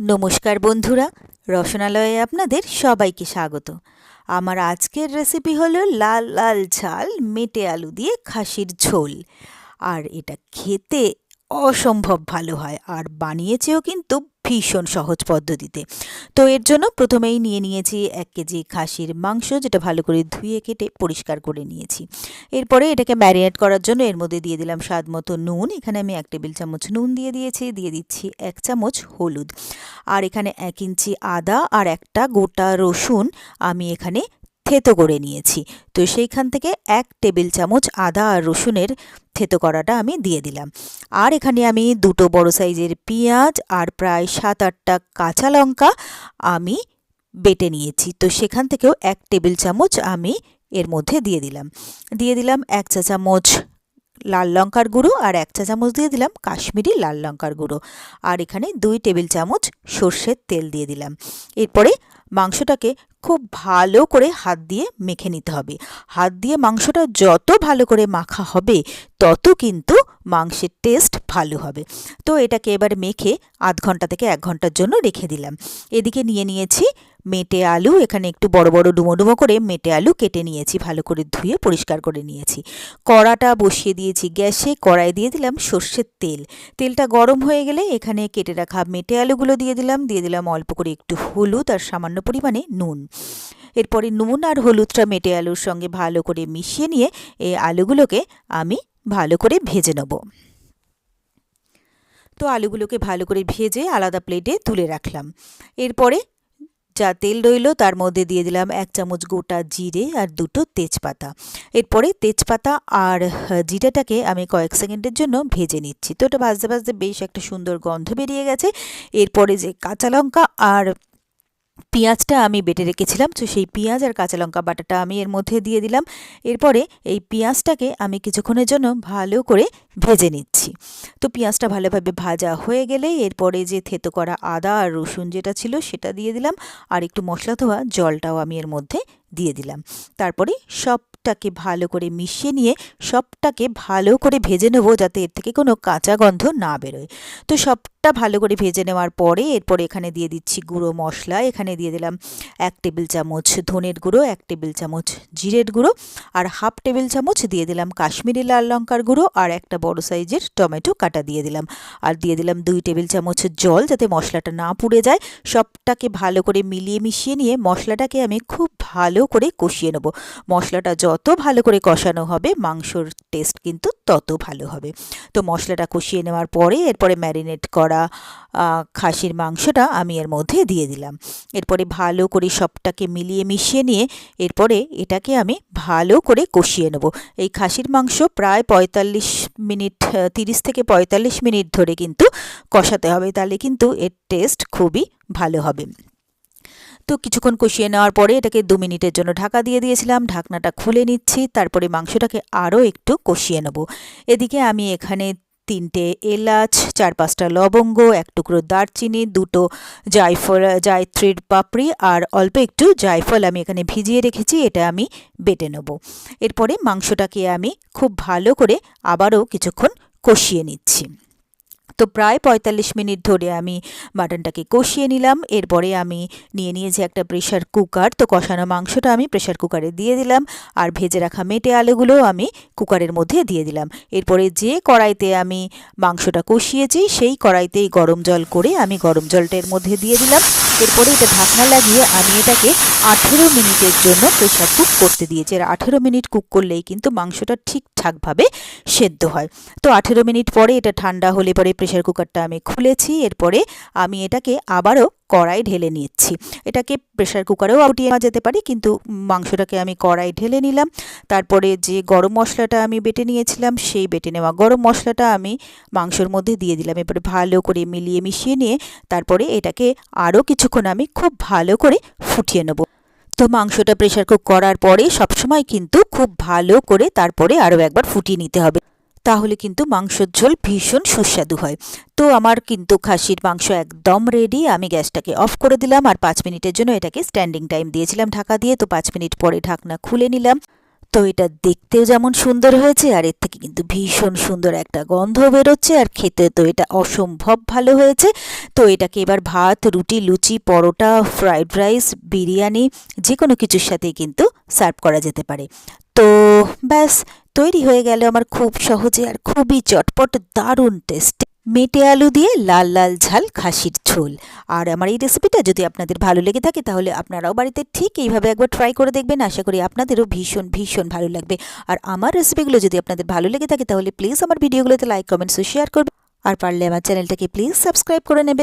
নমস্কার বন্ধুরা, রসনালয়ে আপনাদের সবাইকে স্বাগত। আমার আজকের রেসিপি হলো লাল লাল ঝাল মেটে আলু দিয়ে খাসির ঝোল। আর এটা খেতে অসম্ভব ভালো হয়, আর বানিয়েছেও কিন্তু ভীষণ সহজ পদ্ধতিতে। তো এর জন্য প্রথমেই নিয়ে নিয়েছি এক কেজি খাসির মাংস, যেটা ভালো করে ধুয়ে কেটে পরিষ্কার করে নিয়েছি। এরপরে এটাকে ম্যারিনেট করার জন্য এর মধ্যে দিয়ে দিলাম স্বাদ মতো নুন। এখানে আমি এক টেবিল চামচ নুন দিয়ে দিয়েছি, দিয়ে দিচ্ছি এক চামচ হলুদ। আর এখানে এক ইঞ্চি আদা আর একটা গোটা রসুন আমি এখানে থেতো করে নিয়েছি। তো সেইখান থেকে এক টেবিল চামচ আদা আর রসুনের থেতো করাটা আমি দিয়ে দিলাম। আর এখানে আমি দুটো বড় সাইজের পেঁয়াজ আর প্রায় সাত আটটা কাঁচা লঙ্কা আমি বেটে নিয়েছি। তো সেখান থেকেও এক টেবিল চামচ আমি এর মধ্যে দিয়ে দিলাম। দিয়ে দিলাম এক চা চামচ লাল লঙ্কার গুঁড়ো আর এক চা চামচ দিয়ে দিলাম কাশ্মীরি লাল লঙ্কার গুঁড়ো। আর এখানে দুই টেবিল চামচ সর্ষের তেল দিয়ে দিলাম। এরপরে মাংসটাকে খুব ভালো করে হাত দিয়ে মেখে নিতে হবে। হাত দিয়ে মাংসটা যত ভালো করে মাখা হবে, তত কিন্তু মাংসের টেস্ট ভালো হবে। তো এটাকে এবার মেখে আধ ঘণ্টা থেকে এক ঘণ্টার জন্য রেখে দিলাম। এদিকে নিয়ে নিয়েছি মেটে আলু, এখানে একটু বড় বড় ডুমো ডুমো করে মেটে আলু কেটে নিয়েছি, ভালো করে ধুয়ে পরিষ্কার করে নিয়েছি। কড়াটা বসিয়ে দিয়েছি গ্যাসে, কড়াই দিয়ে দিলাম সর্ষের তেল। তেলটা গরম হয়ে গেলে এখানে কেটে রাখা মেটে আলুগুলো দিয়ে দিলাম দিয়ে দিলাম অল্প করে একটু হলুদ আর সামান্য পরিমাণে নুন। এরপরে নুন আর হলুদটা মেটে আলুর সঙ্গে ভালো করে মিশিয়ে নিয়ে এই আলুগুলোকে আমি ভালো করে ভেজে নেব। তো আলুগুলোকে ভালো করে ভেজে আলাদা প্লেটে তুলে রাখলাম। এরপরে যা তেল রইল, তার মধ্যে দিয়ে দিলাম এক চামচ গোটা জিরে আর দুটো তেজপাতা। এরপরে তেজপাতা আর জিরাটাকে আমি কয়েক সেকেন্ডের জন্য ভেজে নিচ্ছি। তো ওটা ভাজতে ভাজতে বেশ একটা সুন্দর গন্ধ বেরিয়ে গেছে। এরপরে যে কাঁচা লঙ্কা আর পেঁয়াজটা আমি বেটে রেখেছিলাম। তো সেই পেঁয়াজ আর কাঁচা লঙ্কা বাটাটা আমি এর মধ্যে দিয়ে দিলাম। এরপরে এই পেঁয়াজটাকে আমি কিছুক্ষণের জন্য ভালো করে ভেজে নিচ্ছি। তো পেঁয়াজটা ভালোভাবে ভাজা হয়ে গেলে এরপরে যে থেতো করা আদা আর রসুন যেটা ছিল সেটা দিয়ে দিলাম। আর একটু মশলা ধোয়া জলটাও আমি এর মধ্যে দিয়ে দিলাম। তারপরে সবটাকে ভালো করে মিশিয়ে নিয়ে সবটাকে ভালো করে ভেজে নেব যাতে এর থেকে কোনো কাঁচা গন্ধ না বেরোয়। তো সবটা ভালো করে ভেজে নেওয়ার পরে এরপরে এখানে দিয়ে দিচ্ছি গুঁড়ো মশলা। এখানে দিয়ে দিলাম এক টেবিল চামচ ধনের গুঁড়ো, এক টেবিল চামচ জিরের গুঁড়ো আর হাফ টেবিল চামচ দিয়ে দিলাম কাশ্মীরি লাল লঙ্কার গুঁড়ো আর একটা বড় সাইজের টমেটো কাটা দিয়ে দিলাম। আর দিয়ে দিলাম দুই টেবিল চামচ জল যাতে মশলাটা না পুড়ে যায়। সবটাকে ভালো করে মিলিয়ে মিশিয়ে নিয়ে মশলাটাকে আমি খুব ভালো করে কষিয়ে নেব। মশলাটা যত ভালো করে কষানো হবে, মাংসর টেস্ট কিন্তু তত ভালো হবে। তো মশলাটা কষিয়ে নেওয়ার পরে এরপরে ম্যারিনেট করা খাসির মাংসটা আমি এর মধ্যে দিয়ে দিলাম। এরপরে ভালো করে সবটাকে মিলিয়ে মিশিয়ে নিয়ে এরপরে এটাকে আমি ভালো করে কষিয়ে নেব। এই খাসির মাংস প্রায় পঁয়তাল্লিশ মিনিট তিরিশ থেকে পঁয়তাল্লিশ মিনিট ধরে কিন্তু কষাতে হবে, তাহলে কিন্তু এর টেস্ট খুবই ভালো হবে। তো কিছুক্ষণ কষিয়ে নেওয়ার পরে এটাকে দু মিনিটের জন্য ঢাকা দিয়ে দিয়েছিলাম, ঢাকনাটা খুলে নিচ্ছি, তারপরে মাংসটাকে আরও একটু কষিয়ে নেব। এদিকে আমি এখানে তিনটে এলাচ, চার পাঁচটা লবঙ্গ, এক টুকরো দারচিনি, দুটো জায়ফল, জায়ত্রীর পাপড়ি আর অল্প একটু জায়ফল আমি এখানে ভিজিয়ে রেখেছি, এটা আমি বেটে নেব। এরপরে মাংসটাকে আমি খুব ভালো করে আবারও কিছুক্ষণ কষিয়ে নিচ্ছি। তো প্রায় পঁয়তাল্লিশ মিনিট ধরে আমি মাটনটাকে কষিয়ে নিলাম। এরপরে আমি নিয়ে নিয়েছি একটা প্রেশার কুকার তো কষানো মাংসটা আমি প্রেশার কুকারে দিয়ে দিলাম। আর ভেজে রাখা মেটে আলুগুলো আমি কুকারের মধ্যে দিয়ে দিলাম। এরপরে যে কড়াইতে আমি মাংসটা কষিয়েছি, সেই কড়াইতেই গরম জল করে আমি গরম জলটা এর মধ্যে দিয়ে দিলাম। এরপরে এটা ঢাকনা লাগিয়ে আমি এটাকে আঠেরো মিনিটের জন্য প্রেশার কুক করতে দিয়েছি। আর আঠেরো মিনিট কুক করলেই কিন্তু মাংসটা ঠিকঠাকভাবে সেদ্ধ হয়। তো আঠেরো মিনিট পরে এটা ঠান্ডা হলে পরে প্রেশার কুকারটা আমি খুলেছি, এরপরে আমি এটাকে আবারও কড়াই ঢেলে নিচ্ছি। এটাকে প্রেশার কুকারেও আউটিয়ে নেওয়া যেতে পারি, কিন্তু মাংসটাকে আমি কড়াই ঢেলে নিলাম। তারপরে যে গরম মশলাটা আমি বেটে নিয়েছিলাম, সেই বেটে নেওয়া গরম মশলাটা আমি মাংসর মধ্যে দিয়ে দিলাম। এরপরে ভালো করে মিলিয়ে মিশিয়ে নিয়ে তারপরে এটাকে আরও কিছুক্ষণ আমি খুব ভালো করে ফুটিয়ে নেব। তো মাংসটা প্রেশার কুক করার পরে সবসময় কিন্তু খুব ভালো করে তারপরে আরও একবার ফুটিয়ে নিতে হবে। তাহলে কিন্তু মাংসর ঝোল ভীষণ সুস্বাদু হয়। তো আমার কিন্তু খাসির মাংস একদম রেডি আমি গ্যাসটাকে অফ করে দিলাম আর পাঁচ মিনিটের জন্য এটাকে স্ট্যান্ডিং টাইম দিয়েছিলাম ঢাকা দিয়ে। তো পাঁচ মিনিট পরে ঢাকনা খুলে নিলাম। তো এটা দেখতেও যেমন সুন্দর হয়েছে আর এর থেকে কিন্তু ভীষণ সুন্দর একটা গন্ধ বেরোচ্ছে আর খেতে তো এটা অসম্ভব ভালো হয়েছে। তো এটাকে এবার ভাত, রুটি, লুচি, পরোটা ফ্রাইড রাইস বিরিয়ানি যে কোনো কিছুর সাথেই কিন্তু সার্ভ করা যেতে পারে। তো ব্যাস তৈরি হয়ে গেল আমার খুব সহজে আর খুবই চটপট, দারুণ টেস্ট মেটে আলু দিয়ে লাল লাল ঝাল খাসির ঝোল। আর আমার এই রেসিপিটা যদি আপনাদের ভালো লেগে থাকে, তাহলে আপনারাও বাড়িতে ঠিক এইভাবে একবার ট্রাই করে দেখবেন। আশা করি আপনাদেরও ভীষণ ভীষণ ভালো লাগবে। আর আমার রেসিপিগুলো যদি আপনাদের ভালো লেগে থাকে, তাহলে প্লিজ আমার ভিডিওগুলোতে লাইক কমেন্টস শেয়ার করবেন। আর পারলে আমার চ্যানেলটাকে প্লিজ সাবস্ক্রাইব করে নেবেন।